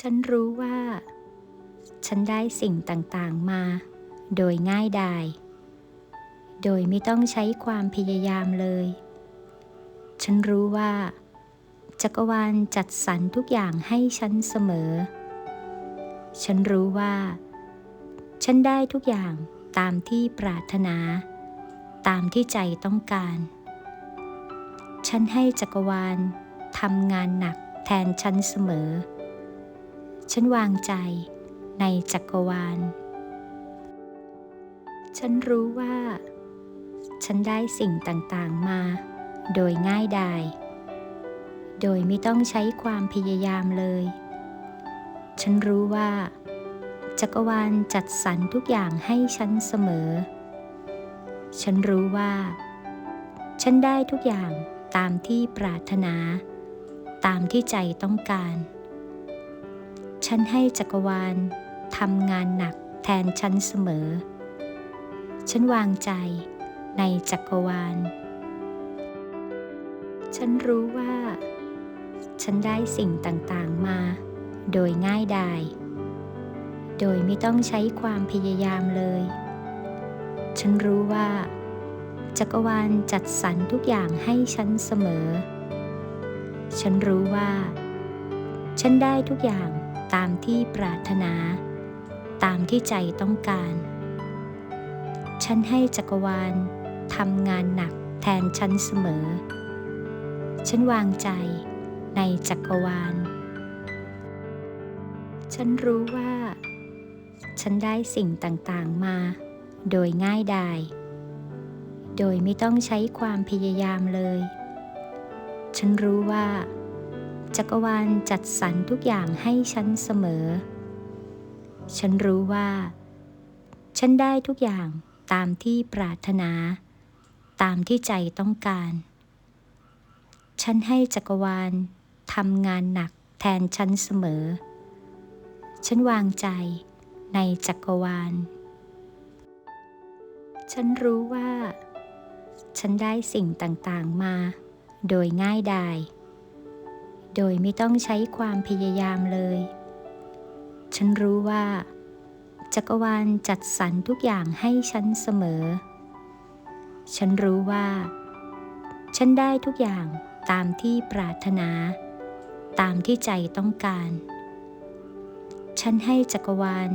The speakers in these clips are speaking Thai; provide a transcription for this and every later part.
ฉันรู้ว่า ฉันได้สิ่งต่าง ๆ มา โดยง่ายดาย โดยไม่ต้องใช้ความพยายามเลย ฉันรู้ว่า จักรวาลจัดสรรทุกอย่างให้ฉันเสมอ ฉันรู้ว่า ฉันได้ทุกอย่างตามที่ปรารถนา ตามที่ใจต้องการ ฉันให้จักรวาลทำงานหนักแทนฉันเสมอ ฉันวางใจในจักรวาล ฉันรู้ว่า ฉันได้สิ่งต่างๆมา โดยง่ายดาย โดยไม่ต้องใช้ความพยายามเลย ฉันรู้ว่า จักรวาลจัดสรรทุกอย่างให้ฉันเสมอ ฉันรู้ว่า ฉันได้ทุกอย่างตามที่ปรารถนา ตามที่ใจต้องการ ฉันให้จักรวาลทำงานหนักแทนฉันเสมอ ฉันวางใจในจักรวาล ฉันรู้ว่า ฉันได้สิ่งต่างๆมา โดยง่ายดาย โดยไม่ต้องใช้ความพยายามเลย ฉันรู้ว่า จักรวาลจัดสรรทุกอย่างให้ฉันเสมอ ฉันรู้ว่า ฉันได้ทุกอย่าง ตามที่ปรารถนา ตามที่ใจต้องการ ฉันให้จักรวาลทำงานหนักแทนฉันเสมอ ฉันวางใจในจักรวาล ฉันรู้ว่า ฉันได้สิ่งต่างๆมา โดยง่ายดาย โดยไม่ต้องใช้ความพยายามเลย ฉันรู้ว่า จักรวาลจัดสรรทุกอย่างให้ฉันเสมอ ฉันรู้ว่า ฉันได้ทุกอย่างตามที่ปรารถนา ตามที่ใจต้องการ ฉันให้จักรวาลทำงานหนักแทนฉันเสมอ ฉันวางใจในจักรวาล ฉันรู้ว่า ฉันได้สิ่งต่าง ๆ มา โดยง่ายดาย โดยไม่ต้องใช้ความพยายามเลย ฉันรู้ว่า จักรวาลจัดสรรทุกอย่างให้ฉันเสมอ ฉันรู้ว่า ฉันได้ทุกอย่างตามที่ปรารถนา ตามที่ใจต้องการ ฉันให้จักรวาล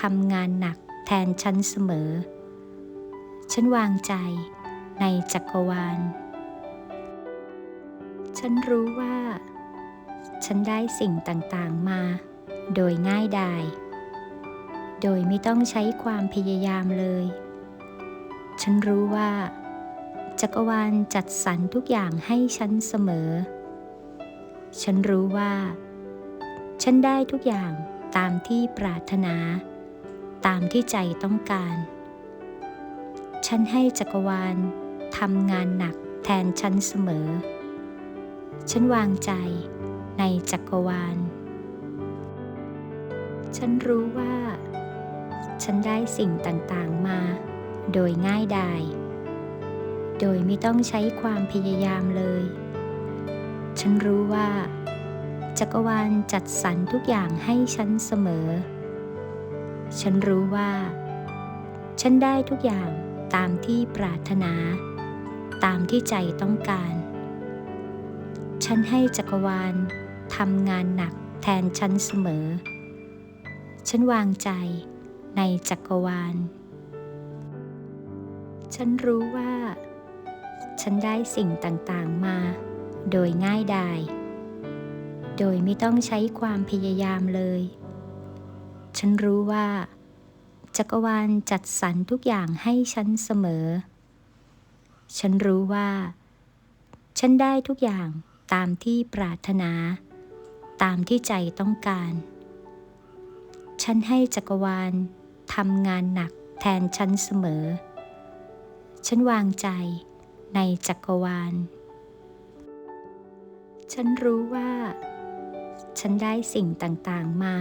ทำงานหนักแทนฉันเสมอ ฉันวางใจในจักรวาล ฉันรู้ว่า ฉันได้สิ่งต่างๆมา โดยง่ายดาย โดยไม่ต้องใช้ความพยายามเลย ฉันรู้ว่า จักรวาลจัดสรรทุกอย่างให้ฉันเสมอ ฉันรู้ว่า ฉันได้ทุกอย่างตามที่ปรารถนา ตามที่ใจต้องการ ฉันให้จักรวาลทำงานหนักแทนฉันเสมอ ฉันวางใจ ในจักรวาล ฉันรู้ว่า ฉันได้สิ่งต่างๆมา โดยง่ายดาย โดยไม่ต้องใช้ความพยายามเลย ฉันรู้ว่า จักรวาลจัดสรรทุกอย่างให้ฉันเสมอ ฉันรู้ว่า ฉันได้ทุกอย่างตามที่ปรารถนา ตามที่ใจต้องการ ฉันให้จักรวาล ทำงานหนักแทนฉันเสมอ ฉันวางใจในจักรวาล ฉันรู้ว่า ฉันได้สิ่งต่างๆมา โดยง่ายดาย โดยไม่ต้องใช้ความพยายามเลย ฉันรู้ว่า จักรวาลจัดสรรทุกอย่างให้ฉันเสมอ ฉันรู้ว่า ฉันได้ทุกอย่างตามที่ปรารถนา ตามที่ใจต้องการ ฉันให้จักรวาลทำงานหนักแทนฉันเสมอ ฉันวางใจในจักรวาล ฉันรู้ว่า ฉันได้สิ่งต่างๆมา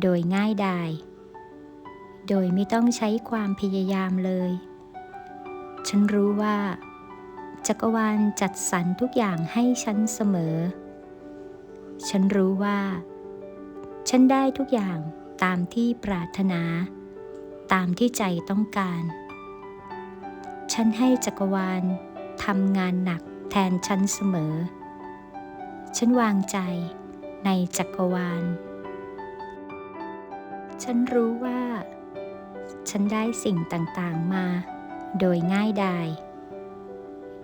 โดยง่ายดาย โดยไม่ต้องใช้ความพยายามเลย ฉันรู้ว่า จักรวาลจัดสรรทุกอย่างให้ฉันเสมอ ฉันรู้ว่า ฉันได้ทุกอย่างตามที่ปรารถนา ตามที่ใจต้องการ ฉันให้จักรวาลทำงานหนักแทนฉันเสมอ ฉันวางใจในจักรวาล ฉันรู้ว่า ฉันได้สิ่งต่างๆมา โดยง่ายดาย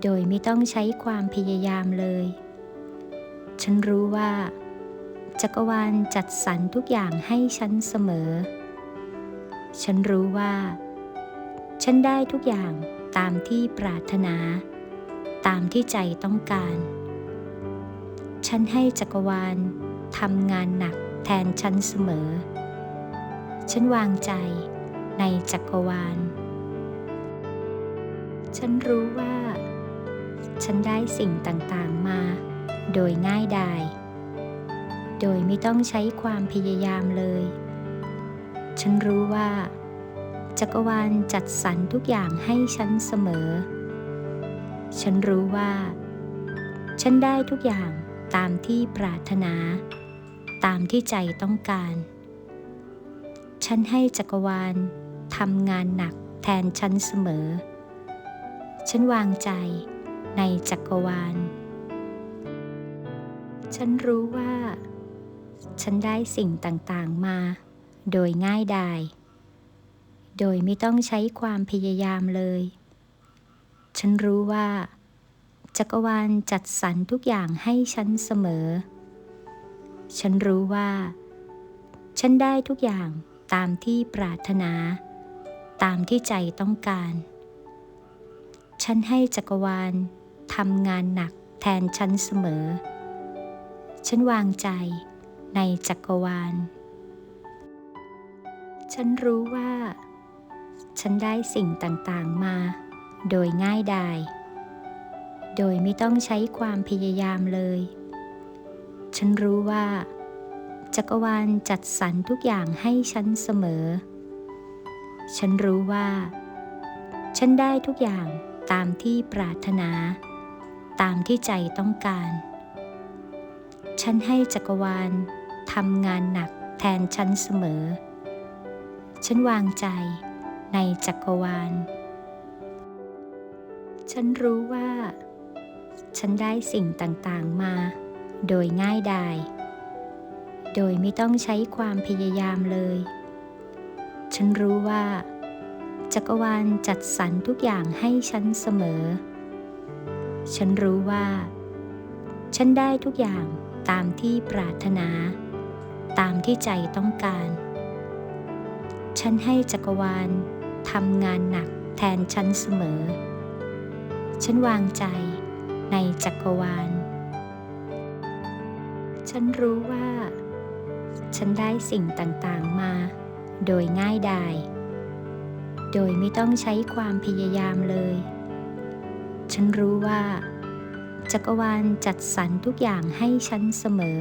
โดยไม่ต้องใช้ความพยายามเลย ฉันรู้ว่า จักรวาลจัดสรรทุกอย่างให้ฉันเสมอ ฉันรู้ว่า ฉันได้ทุกอย่างตามที่ปรารถนา ตามที่ใจต้องการ ฉันให้จักรวาลทำงานหนักแทนฉันเสมอ ฉันวางใจในจักรวาล ฉันรู้ว่า ฉันได้สิ่งต่าง ๆ มา โดยง่ายดาย โดยไม่ต้องใช้ความพยายามเลย ฉันรู้ว่า จักรวาลจัดสรรทุกอย่างให้ฉันเสมอ ฉันรู้ว่า ฉันได้ทุกอย่างตามที่ปรารถนา ตามที่ใจต้องการ ฉันให้จักรวาลทำงานหนักแทนฉันเสมอ ฉันวางใจในจักรวาล ฉันรู้ว่า ฉันได้สิ่งต่างๆมา โดยง่ายดาย โดยไม่ต้องใช้ความพยายามเลย ฉันรู้ว่า จักรวาลจัดสรรทุกอย่างให้ฉันเสมอ ฉันรู้ว่า ฉันได้ทุกอย่างตามที่ปรารถนา ตามที่ใจต้องการ ฉันให้จักรวาลทำงานหนักแทนฉันเสมอ ฉันวางใจในจักรวาล ฉันรู้ว่า ฉันได้สิ่งต่างๆมา โดยง่ายดาย โดยไม่ต้องใช้ความพยายามเลย ฉันรู้ว่า จักรวาลจัดสรรทุกอย่างให้ฉันเสมอ ฉันรู้ว่า ฉันได้ทุกอย่างตามที่ปรารถนา ตามที่ใจต้องการ ฉันให้จักรวาลทำงานหนักแทนฉันเสมอ ฉันวางใจในจักรวาล ฉันรู้ว่า ฉันได้สิ่งต่างๆมา โดยง่ายดาย โดยไม่ต้องใช้ความพยายามเลย ฉันรู้ว่า จักรวาลจัดสรรทุกอย่างให้ฉันเสมอ ฉันรู้ว่า ฉันได้ทุกอย่าง ตามที่ปรารถนา ตามที่ใจต้องการ ฉันให้จักรวาลทำงานหนักแทนฉันเสมอ ฉันวางใจในจักรวาล ฉันรู้ว่า ฉันได้สิ่งต่างๆมา โดยง่ายดาย โดยไม่ต้องใช้ความพยายามเลย ฉันรู้ว่า จักรวาลจัดสรรทุกอย่างให้ฉันเสมอ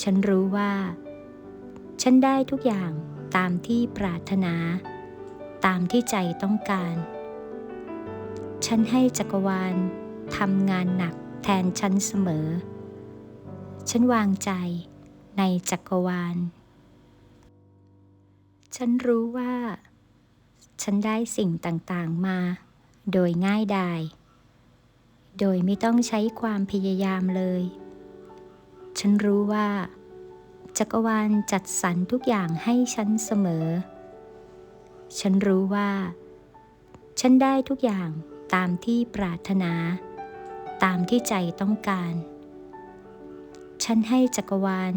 ฉันรู้ว่า ฉันได้ทุกอย่างตามที่ปรารถนา ตามที่ใจต้องการ ฉันให้จักรวาลทำงานหนักแทนฉันเสมอ ฉันวางใจในจักรวาล ฉันรู้ว่า ฉันได้สิ่งต่าง ๆ มา โดยง่ายดาย โดยไม่ต้องใช้ความพยายามเลย ฉันรู้ว่า จักรวาลจัดสรรทุกอย่างให้ฉันเสมอ ฉันรู้ว่า ฉันได้ทุกอย่างตามที่ปรารถนา ตามที่ใจต้องการ ฉันให้จักรวาล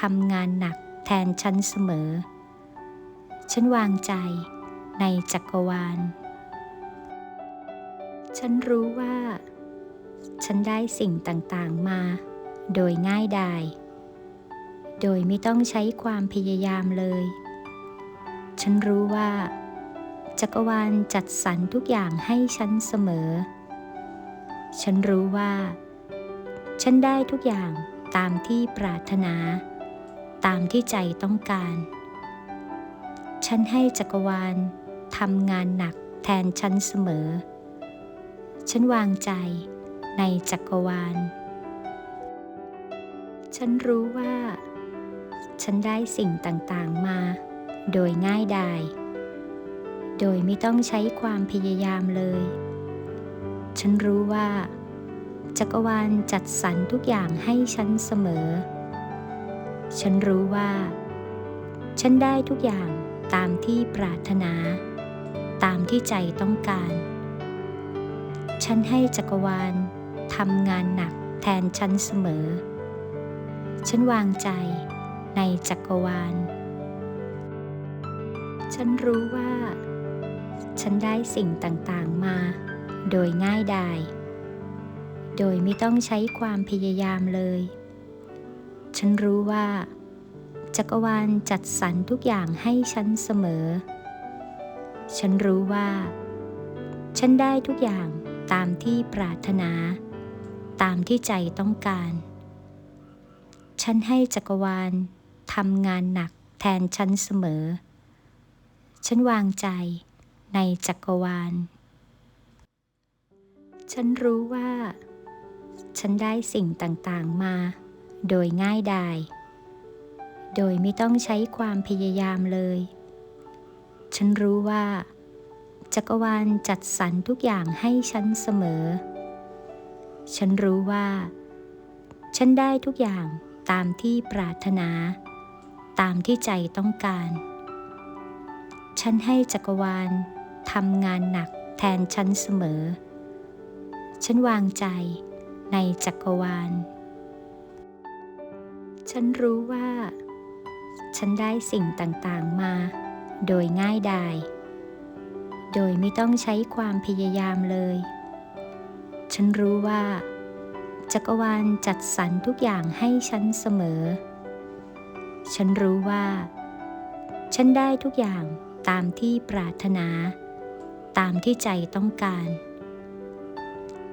ทำงานหนักแทนฉันเสมอ ฉันวางใจในจักรวาล ฉันรู้ว่า ฉันได้สิ่งต่างๆมา โดยง่ายดาย โดยไม่ต้องใช้ความพยายามเลย ฉันรู้ว่า จักรวาลจัดสรรทุกอย่างให้ฉันเสมอ ฉันรู้ว่า ฉันได้ทุกอย่างตามที่ปรารถนา ตามที่ใจต้องการ ฉันให้จักรวาลทำงานหนักแทนฉันเสมอ ฉันวางใจ ในจักรวาล ฉันรู้ว่า ฉันได้สิ่งต่างๆมา โดยง่ายดาย โดยไม่ต้องใช้ความพยายามเลย ฉันรู้ว่า จักรวาลจัดสรรทุกอย่างให้ฉันเสมอ ฉันรู้ว่า ฉันได้ทุกอย่างตามที่ปรารถนา ตามที่ใจต้องการ ฉันให้จักรวาล ทำงานหนักแทนฉันเสมอ ฉันวางใจในจักรวาล ฉันรู้ว่า ฉันได้สิ่งต่างๆมา โดยง่ายดาย โดยไม่ต้องใช้ความพยายามเลย ฉันรู้ว่า จักรวาลจัดสรรทุกอย่างให้ฉันเสมอ ฉันรู้ว่า ฉันได้ทุกอย่างตามที่ปรารถนา ตามที่ใจต้องการ ฉันให้จักรวาลทำงานหนักแทนฉันเสมอ ฉันวางใจในจักรวาล ฉันรู้ว่า ฉันได้สิ่งต่างๆมา โดยง่ายดาย โดยไม่ต้องใช้ความพยายามเลย ฉันรู้ว่า จักรวาลจัดสรรทุกอย่างให้ฉันเสมอ ฉันรู้ว่า ฉันได้ทุกอย่างตามที่ปรารถนา ตามที่ใจต้องการ ฉันให้จักรวาลทำงานหนักแทนฉันเสมอ ฉันวางใจในจักรวาล ฉันรู้ว่า ฉันได้สิ่งต่างๆมา โดยง่ายดาย โดยไม่ต้องใช้ความพยายามเลย ฉันรู้ว่า จักรวาลจัดสรรทุกอย่างให้ฉันเสมอ ฉันรู้ว่า ฉันได้ทุกอย่างตามที่ปรารถนา ตามที่ใจต้องการ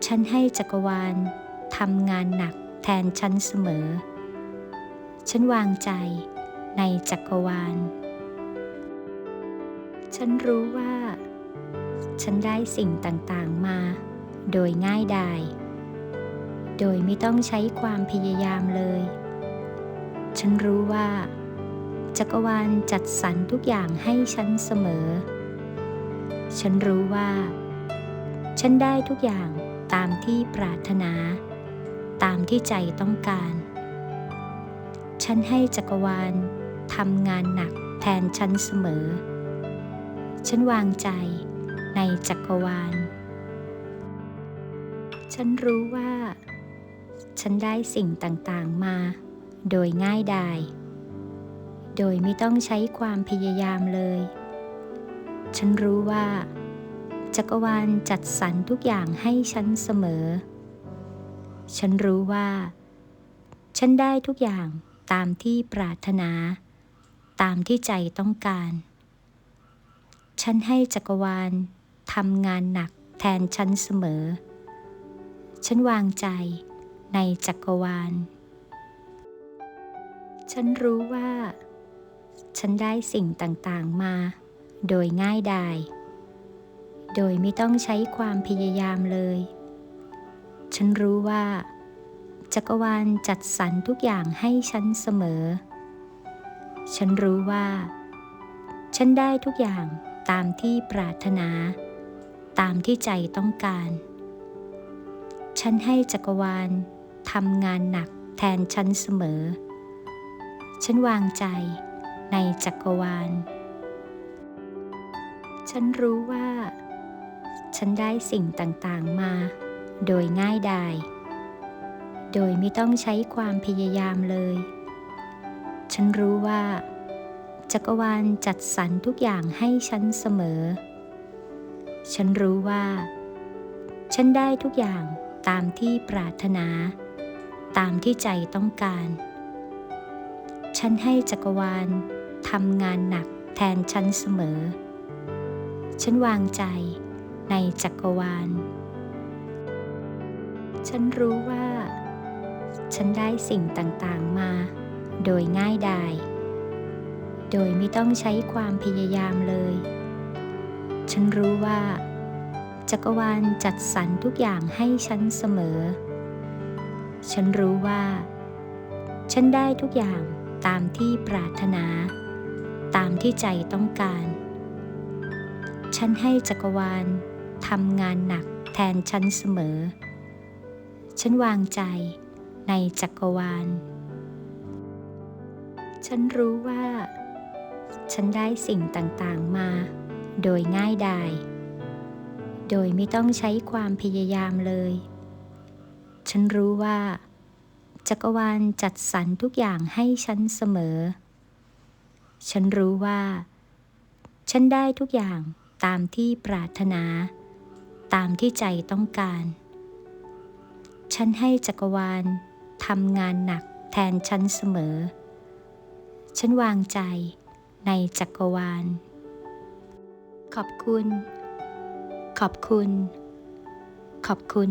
ฉันให้จักรวาลทำงานหนักแทนฉันเสมอ ฉันวางใจในจักรวาล ฉันรู้ว่า ฉันได้สิ่งต่าง ๆ มา โดยง่ายดาย โดยไม่ต้องใช้ความพยายามเลย ฉันรู้ว่า จักรวาลจัดสรรทุกอย่างให้ฉันเสมอ ฉันรู้ว่า ฉันได้ทุกอย่างตามที่ปรารถนา ตามที่ใจต้องการ ฉันให้จักรวาลทำงานหนักแทนฉันเสมอ ฉันวางใจในจักรวาล ฉันรู้ว่า ฉันได้สิ่งต่างๆมา โดยง่ายดาย โดยไม่ต้องใช้ความพยายามเลย ฉันรู้ว่า จักรวาลจัดสรรทุกอย่างให้ฉันเสมอ ฉันรู้ว่า ฉันได้ทุกอย่างตามที่ปรารถนา ตามที่ใจต้องการ ฉันให้จักรวาลทำงานหนักแทนฉันเสมอ ฉันวางใจในจักรวาล ฉันรู้ว่า ฉันได้สิ่งต่างๆมา โดยง่ายดาย โดยไม่ต้องใช้ความพยายามเลย ฉันรู้ว่า จักรวาลจัดสรรทุกอย่างให้ฉันเสมอ ฉันรู้ว่า ฉันได้ทุกอย่างตามที่ปรารถนา ตามที่ใจต้องการ ฉันให้จักรวาลทำงานหนักแทนฉันเสมอ ฉันวางใจในจักรวาล ฉันรู้ว่า ฉันได้สิ่งต่างๆมา โดยง่ายดาย โดยไม่ต้องใช้ความพยายามเลย ฉันรู้ว่า จักรวาลจัดสรรทุกอย่างให้ฉันเสมอ ฉันรู้ว่า ฉันได้ทุกอย่าง ตามที่ปรารถนา ตามที่ใจต้องการ ฉันให้จักรวาลทำงานหนักแทนฉันเสมอ ฉันวางใจในจักรวาล ฉันรู้ว่า ฉันได้สิ่งต่างๆมา โดยง่ายดาย โดยไม่ต้องใช้ความพยายามเลย ฉันรู้ว่า จักรวาลจัดสรรทุกอย่างให้ฉันเสมอ ฉันรู้ว่า ฉันได้ทุกอย่างตามที่ปรารถนา ตามที่ใจต้องการ ฉันให้จักรวาลทำงานหนักแทนฉันเสมอ ฉันวางใจในจักรวาล ฉันรู้ว่า ฉันได้สิ่งต่างๆมา โดยง่ายดาย โดยไม่ต้องใช้ความพยายามเลย ฉันรู้ว่า จักรวาลจัดสรรทุกอย่างให้ฉันเสมอ ฉันรู้ว่า ฉันได้ทุกอย่างตามที่ปรารถนา ตามที่ใจต้องการ ฉันให้จักรวาลทำงานหนักแทนฉันเสมอ ฉันวางใจในจักรวาล ขอบคุณ ขอบคุณ ขอบคุณ